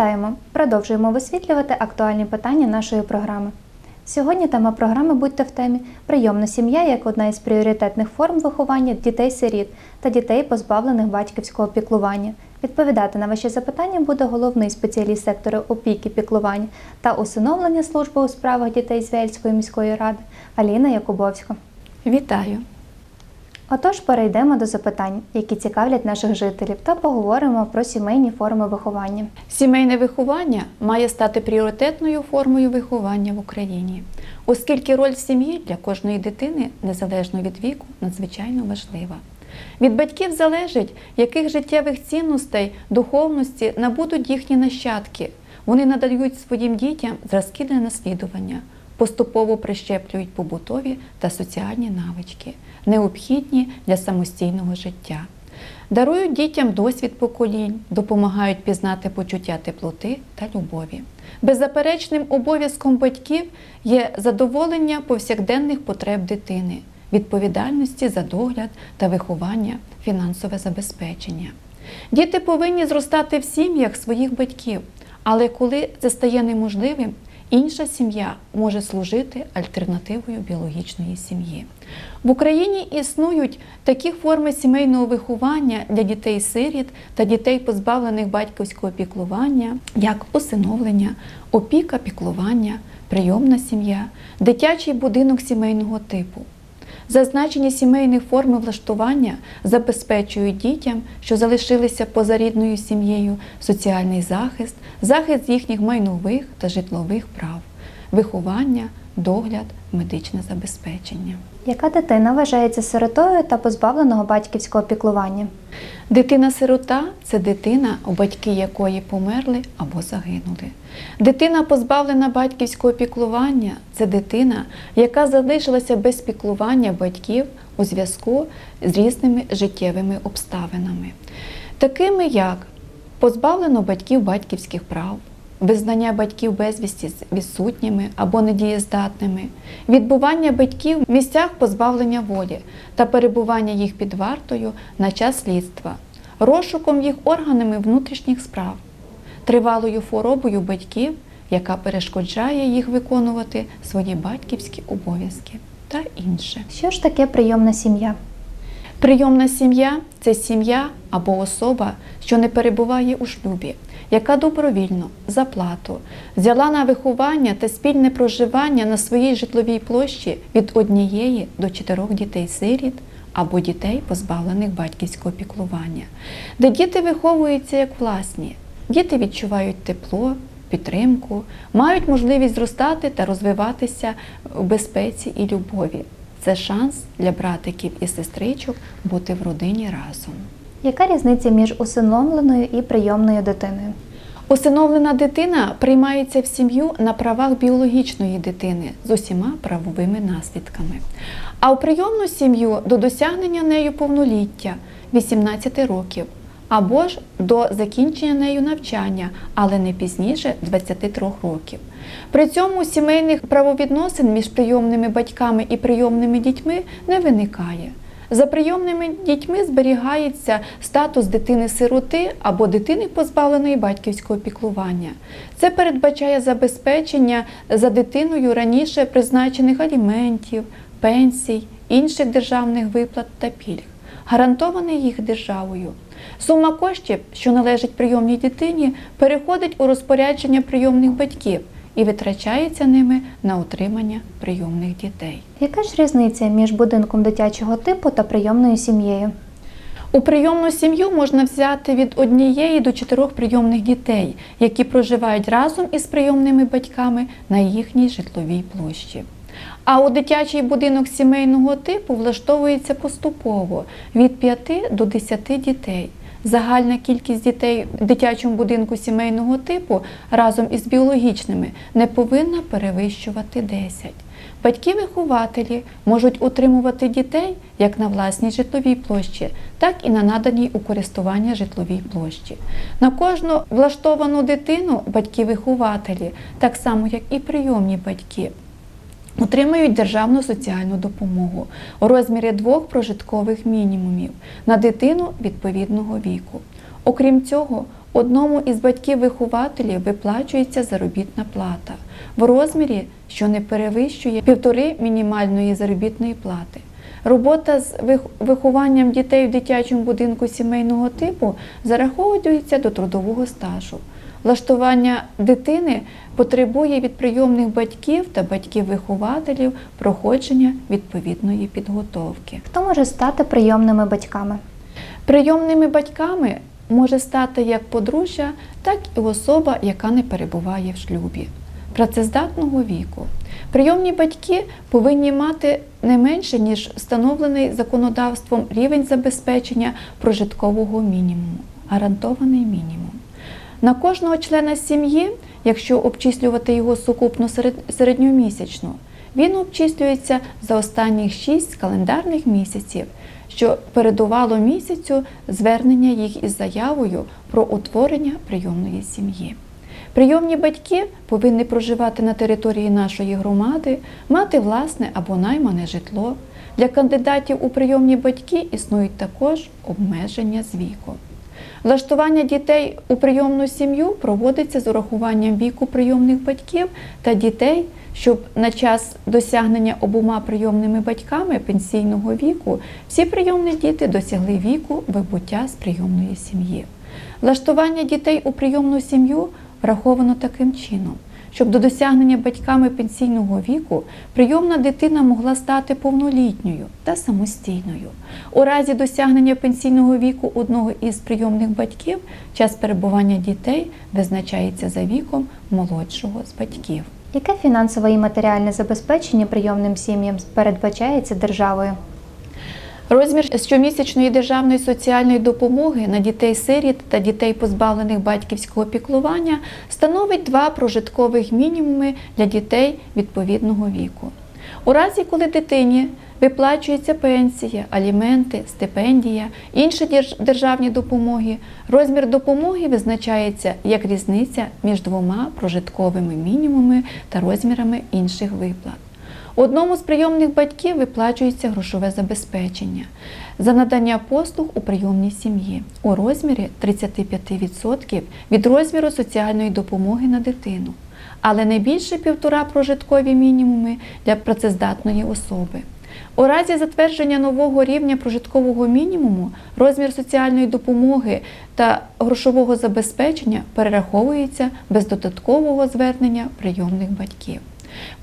Вітаємо! Продовжуємо висвітлювати актуальні питання нашої програми. Сьогодні тема програми Будьте в темі прийомна сім'я як одна із пріоритетних форм виховання дітей-сиріт та дітей, позбавлених батьківського піклування. Відповідати на ваші запитання буде головний спеціаліст сектору опіки, піклування та усиновлення служби у справах дітей з Вельської міської ради Аліна Якубовська. Вітаю! Отож, перейдемо до запитань, які цікавлять наших жителів, та поговоримо про сімейні форми виховання. Сімейне виховання має стати пріоритетною формою виховання в Україні, оскільки роль сім'ї для кожної дитини, незалежно від віку, надзвичайно важлива. Від батьків залежить, яких життєвих цінностей, духовності набудуть їхні нащадки. Вони надають своїм дітям зразки для наслідування, поступово прищеплюють побутові та соціальні навички, необхідні для самостійного життя. Дарують дітям досвід поколінь, допомагають пізнати почуття теплоти та любові. Беззаперечним обов'язком батьків є задоволення повсякденних потреб дитини, відповідальності за догляд та виховання, фінансове забезпечення. Діти повинні зростати в сім'ях своїх батьків, але коли це стає неможливим, інша сім'я може служити альтернативою біологічної сім'ї. В Україні існують такі форми сімейного виховання для дітей-сиріт та дітей, позбавлених батьківського піклування, як усиновлення, опіка піклування, прийомна сім'я, дитячий будинок сімейного типу. Зазначені сімейні форми влаштування забезпечують дітям, що залишилися поза рідною сім'єю, соціальний захист, захист їхніх майнових та житлових прав, виховання, догляд, медичне забезпечення. Яка дитина вважається сиротою та позбавленого батьківського піклування? Дитина-сирота це дитина, у батьки якої померли або загинули. Дитина, позбавлена батьківського піклування, це дитина, яка залишилася без піклування батьків у зв'язку з різними життєвими обставинами, такими як позбавлено батьків батьківських прав, визнання батьків безвісті відсутніми або недієздатними, відбування батьків в місцях позбавлення волі та перебування їх під вартою на час слідства, розшуком їх органами внутрішніх справ, тривалою хворобою батьків, яка перешкоджає їх виконувати свої батьківські обов'язки та інше. Що ж таке прийомна сім'я? Прийомна сім'я це сім'я або особа, що не перебуває у шлюбі, яка добровільно за плату взяла на виховання та спільне проживання на своїй житловій площі від однієї до чотирьох дітей-сиріт або дітей, позбавлених батьківського піклування, де діти виховуються як власні. Діти відчувають тепло, підтримку, мають можливість зростати та розвиватися в безпеці і любові. Це шанс для братиків і сестричок бути в родині разом. Яка різниця між усиновленою і прийомною дитиною? Усиновлена дитина приймається в сім'ю на правах біологічної дитини з усіма правовими наслідками. А у прийомну сім'ю до досягнення нею повноліття 18 років або ж до закінчення нею навчання, але не пізніше 23 років. При цьому сімейних правовідносин між прийомними батьками і прийомними дітьми не виникає. За прийомними дітьми зберігається статус дитини-сироти або дитини, позбавленої батьківського піклування. Це передбачає забезпечення за дитиною раніше призначених аліментів, пенсій, інших державних виплат та пільг, гарантованих їх державою. Сума коштів, що належить прийомній дитині, переходить у розпорядження прийомних батьків і витрачається ними на утримання прийомних дітей. Яка ж різниця між будинком дитячого типу та прийомною сім'єю? У прийомну сім'ю можна взяти від однієї до чотирьох прийомних дітей, які проживають разом із прийомними батьками на їхній житловій площі. А у дитячий будинок сімейного типу влаштовується поступово від 5 до 10 дітей. Загальна кількість дітей в дитячому будинку сімейного типу разом із біологічними не повинна перевищувати 10. Батьки-вихователі можуть утримувати дітей як на власній житловій площі, так і на наданій у користування житловій площі. На кожну влаштовану дитину батьки-вихователі, так само як і прийомні батьки, отримають державну соціальну допомогу у розмірі двох прожиткових мінімумів на дитину відповідного віку. Окрім цього, одному із батьків-вихователів виплачується заробітна плата в розмірі, що не перевищує півтори мінімальної заробітної плати. Робота з вихованням дітей в дитячому будинку сімейного типу зараховується до трудового стажу. Влаштування дитини потребує від прийомних батьків та батьків-вихователів проходження відповідної підготовки. Хто може стати прийомними батьками? Прийомними батьками може стати як подружжя, так і особа, яка не перебуває в шлюбі, працездатного віку. Прийомні батьки повинні мати не менше, ніж встановлений законодавством рівень забезпечення прожиткового мінімуму, гарантований мінімум. На кожного члена сім'ї, якщо обчислювати його сукупно серед- середньомісячно, він обчислюється за останніх 6 календарних місяців, що передувало місяцю звернення їх із заявою про утворення прийомної сім'ї. Прийомні батьки повинні проживати на території нашої громади, мати власне або наймане житло. Для кандидатів у прийомні батьки існують також обмеження з віку. Влаштування дітей у прийомну сім'ю проводиться з урахуванням віку прийомних батьків та дітей, щоб на час досягнення обома прийомними батьками пенсійного віку всі прийомні діти досягли віку вибуття з прийомної сім'ї. Влаштування дітей у прийомну сім'ю враховано таким чином, щоб до досягнення батьками пенсійного віку прийомна дитина могла стати повнолітньою та самостійною. У разі досягнення пенсійного віку одного із прийомних батьків час перебування дітей визначається за віком молодшого з батьків. Яке фінансове і матеріальне забезпечення прийомним сім'ям передбачається державою? Розмір щомісячної державної соціальної допомоги на дітей-сиріт та дітей, позбавлених батьківського піклування, становить два прожиткових мінімуми для дітей відповідного віку. У разі, коли дитині виплачується пенсія, аліменти, стипендія, інші державні допомоги, розмір допомоги визначається як різниця між двома прожитковими мінімумами та розмірами інших виплат. Одному з прийомних батьків виплачується грошове забезпечення за надання послуг у прийомній сім'ї у розмірі 35% від розміру соціальної допомоги на дитину, але не більше півтора прожиткові мінімуми для працездатної особи. У разі затвердження нового рівня прожиткового мінімуму розмір соціальної допомоги та грошового забезпечення перераховується без додаткового звернення прийомних батьків.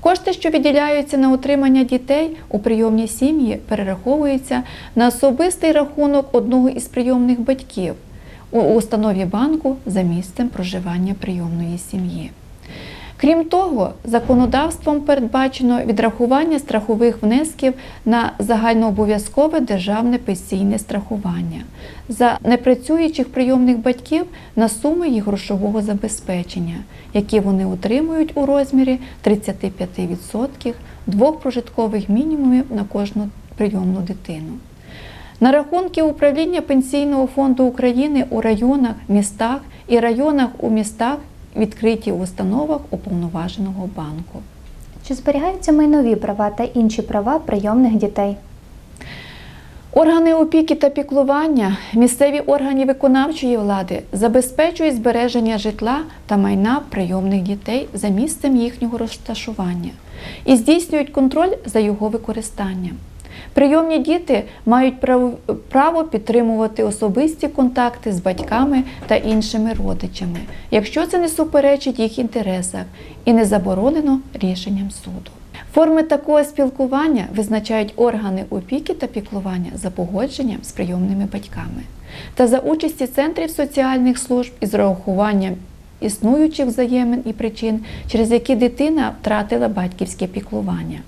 Кошти, що виділяються на утримання дітей у прийомній сім'ї, перераховуються на особистий рахунок одного із прийомних батьків у установі банку за місцем проживання прийомної сім'ї. Крім того, законодавством передбачено відрахування страхових внесків на загальнообов'язкове державне пенсійне страхування за непрацюючих прийомних батьків на суми їх грошового забезпечення, які вони отримують у розмірі 35% двох прожиткових мінімумів на кожну прийомну дитину. На рахунки управління Пенсійного фонду України у районах, містах і районах у містах відкриті в установах уповноваженого банку. Чи зберігаються майнові права та інші права прийомних дітей? Органи опіки та піклування, місцеві органи виконавчої влади забезпечують збереження житла та майна прийомних дітей за місцем їхнього розташування і здійснюють контроль за його використанням. Прийомні діти мають право, підтримувати особисті контакти з батьками та іншими родичами, якщо це не суперечить їх інтересах і не заборонено рішенням суду. Форми такого спілкування визначають органи опіки та піклування за погодженням з прийомними батьками та за участі центрів соціальних служб із рахуванням існуючих взаємин і причин, через які дитина втратила батьківське піклування.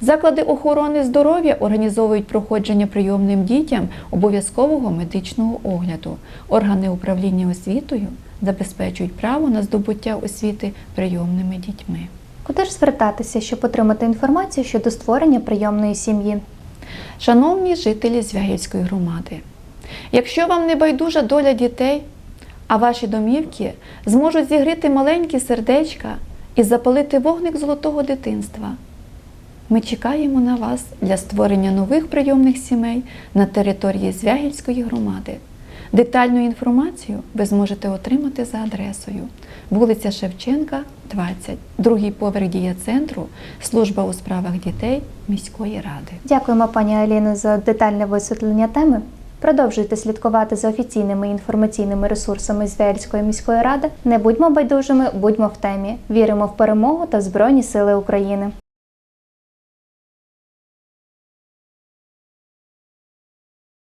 Заклади охорони здоров'я організовують проходження прийомним дітям обов'язкового медичного огляду. Органи управління освітою забезпечують право на здобуття освіти прийомними дітьми. Куди ж звертатися, щоб отримати інформацію щодо створення прийомної сім'ї? Шановні жителі Звягільської громади, якщо вам не байдужа доля дітей, а ваші домівки зможуть зігріти маленькі сердечка і запалити вогник золотого дитинства, ми чекаємо на вас для створення нових прийомних сімей на території Звягільської громади. Детальну інформацію ви зможете отримати за адресою вулиця Шевченка, 20, другий поверх дія центру, служба у справах дітей міської ради. Дякуємо, пані Аліно, за детальне висвітлення теми. Продовжуйте слідкувати за офіційними інформаційними ресурсами Звельської міської ради. Не будьмо байдужими, будьмо в темі. Віримо в перемогу та Збройні Сили України.